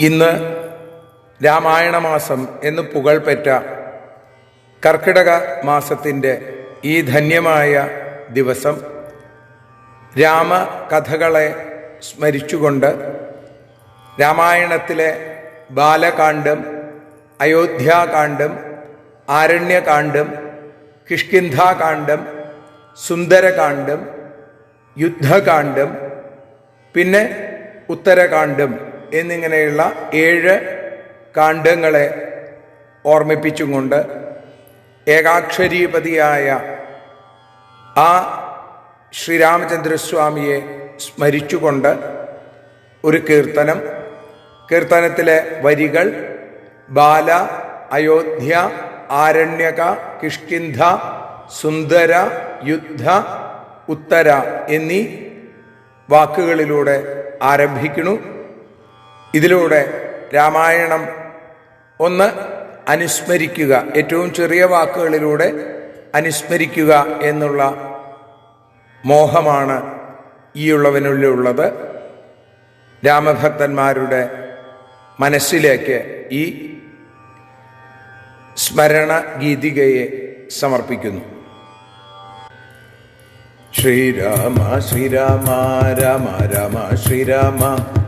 ഇന്ന് രാമായണ മാസം എന്ന് പുകൾപെറ്റ കർക്കിടക മാസത്തിന്റെ ഈ ധന്യമായ ദിവസം രാമകഥകളെ സ്മരിച്ചുകൊണ്ട് രാമായണത്തിലെ ബാലകാന്ഡം അയോധ്യാകാന്ഡം ആരണ്യകാന്ഡം കിഷ്കിന്ധാകാന്ഡം സുന്ദരകാന്ഡം യുദ്ധകാന്ഡം പിന്നെ ഉത്തരകാന്ഡം. എന്നിങ്ങനെയുള്ള ഏഴ് കാണ്ഡങ്ങളെ ഓർമ്മിപ്പിച്ചുകൊണ്ട് ഏകാക്ഷരീപതിയായ ആ ശ്രീരാമചന്ദ്രസ്വാമിയെ സ്മരിച്ചുകൊണ്ട് ഒരു കീർത്തനം. കീർത്തനത്തിലെ വരികൾ ബാല അയോധ്യ ആരണ്യക കിഷ്കിന്ധ സുന്ദര യുദ്ധ ഉത്തര എന്നീ വാക്കുകളിലൂടെ ആരംഭിക്കുന്നു. ഇതിലൂടെ രാമായണം ഒന്ന് അനുസ്മരിക്കുക. ഏറ്റവും ചെറിയ വാക്കുകളിലൂടെ അനുസ്മരിക്കുക എന്നുള്ള മോഹമാണ് ഈ ഉള്ളവനുള്ളിലുള്ളത് രാമഭക്തന്മാരുടെ മനസ്സിലേക്ക് ഈ സ്മരണ ഗീതികയെ സമർപ്പിക്കുന്നു. ശ്രീരാമ ശ്രീരാമ രാമ രാമ ശ്രീരാമ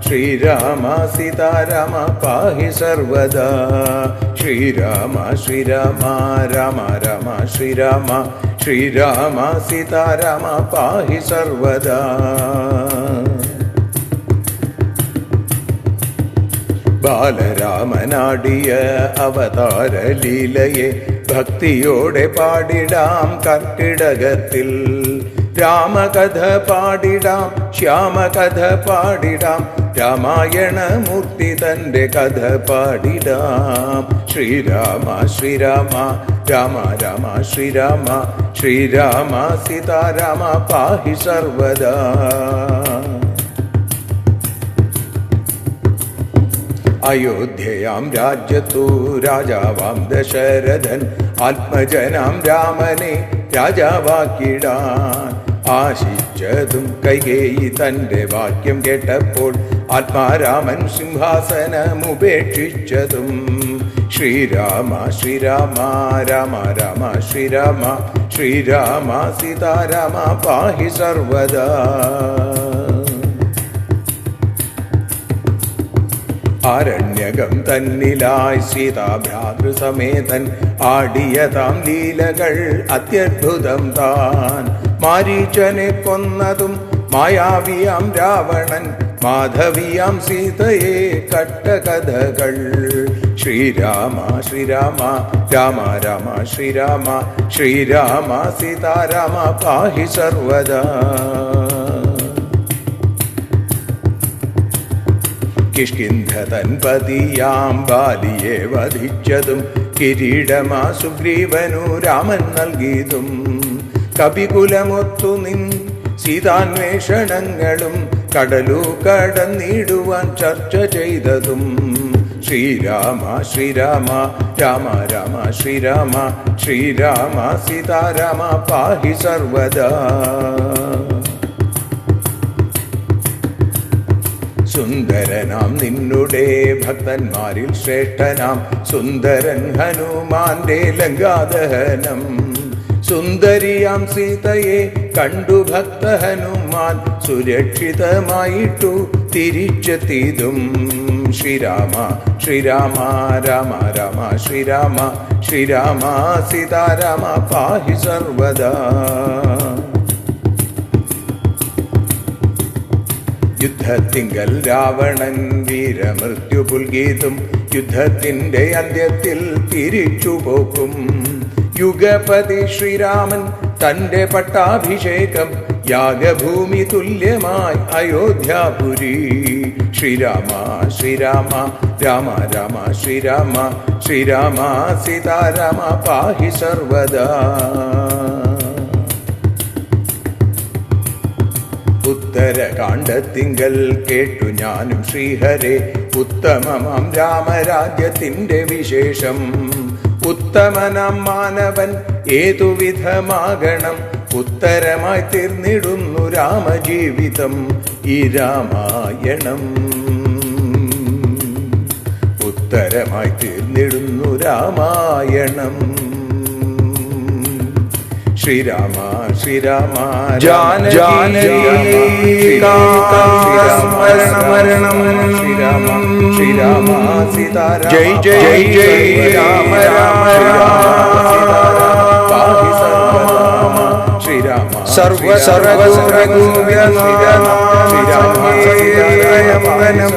ശ്രീരാമ സീതാരാമ പാഹി സർവദാ. ശ്രീരാമ ശ്രീരാമ രാമ രാമ ശ്രീരാമ ശ്രീരാമ സീതാരാമ പാഹി സർവദാ. ബാലരാമനാടിയ അവതാര ലീലയെ ഭക്തിയോടെ പാടിടാം കർക്കിടകത്തിൽ. രാമകഥ പാടിടാം ശ്യാമകഥ പാടിടാം രാമായണമൂർത്തി തന്റെ കഥ പാടിടാം. ശ്രീരാമ ശ്രീരാമ രാമ രാമ ശ്രീരാമ ശ്രീരാമ സീതാരാമ പാഹി സർവദാ. അയോധ്യയാം രാജ്യത്തു രാജാവാം ദശരഥൻ ആത്മജനാം രാമനെ രാജാവാക്കിടാൻ ആശിച്ചതും കൈകേയി തന്റെ വാക്യം കേട്ടപ്പോൾ ആത്മാരാമൻ സിംഹാസനമുപേക്ഷിച്ചതും ശ്രീരാമ ശ്രീരാമ രാമ രാമ ശ്രീരാമ ശ്രീരാമ സീതാരാമ പാഹി സർവദാ. ആരണ്യകം തന്നിലായി സീതാഭ്രാതൃസമേതൻ ആടിയതാം ലീലകൾ അത്യത്ഭുതം താൻ. മാരീച്ചനെ കൊന്നതും മായാവിയാം രാവണൻ മാധവിയാം സീതയെ കട്ടകഥകൾ ശ്രീരാമ ശ്രീരാമ രാമ രാമ ശ്രീരാമ ശ്രീരാമ സീതാരാമ പാഹി സർവദാ. കിഷ്കിന്ധതൻ പതിയാം ബാലിയെ വധിച്ചതും കിരീടമാ സുഗ്രീവനു രാമൻ നൽകിയതും. കപികുലമൊത്തു നിൻ സീതാന്വേഷണങ്ങളും കടലു കടന്നിടുവാൻ ചർച്ച ചെയ്തതും. ശ്രീരാമ ശ്രീരാമ രാമ രാമ ശ്രീരാമ ശ്രീരാമ സീതാരാമ പാഹി സർവദാ. സുന്ദരനാം നിന്നുടെ ഭക്തന്മാരിൽ ശ്രേഷ്ഠനാം. സുന്ദരൻ ഹനുമാന്റെ ലങ്കാദഹനം. സുന്ദരിയാം സീതയെ കണ്ടു ഭക്ത ഹനുമാൻ സുരക്ഷിതമായിട്ടു തിരിച്ചെത്തിയതും. ശ്രീരാമ ശ്രീരാമ രാമ രാമ ശ്രീരാമ ശ്രീരാമ സീതാരാമ പാഹി സർവദാ. യുദ്ധത്തിങ്കൽ രാവണൻ വീരമൃത്യു പുൽകീതും യുദ്ധത്തിന്റെ അന്ത്യത്തിൽ തിരിച്ചുപോക്കും. യുഗപതി ശ്രീരാമൻ തന്റെ പട്ടാഭിഷേകം യാഗഭൂമി തുല്യമായി അയോധ്യാപുരി. ശ്രീരാമ ശ്രീരാമ രാമ രാമ ശ്രീരാമ ശ്രീരാമ സീതാരാമ പാഹി സർവദാ. ഉത്തരകാണ്ഡത്തിങ്കൽ കേട്ടു ഞാനും ശ്രീഹരെ ഉത്തമമാം രാമരാജ്യത്തിന്റെ വിശേഷം. ഉത്തമനാം മാനവൻ ഏതുവിധമാകണം ഉത്തരമായി തീർന്നിടുന്നു രാമജീവിതം ഈ രാമായണം. ഉത്തരമായി തീർന്നിടുന്നു രാമായണം. ശ്രീരാമ ശ്രീരാമ ജാനകി കാന്തസ്മരണം ശ്രീരാമ ശ്രീരാമ സീതാരാമ ജയ് ജയ് ജയ് രാമ രാമ പാഹി സർവരാമ ശ്രീരാമ സർവ സർവ സർവഗോവ്യ ശ്രീരാമ ശ്രീരാമ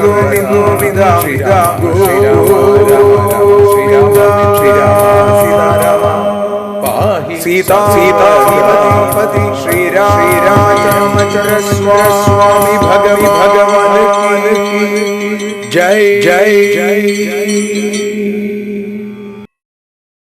ഗോവി ഗോവിന്ദ ശ്രീരാമ ശ്രീരാമ ശ്രീരാമ സീതാരാമ सीता सीतापति श्रीरामचन्द्र स्वामी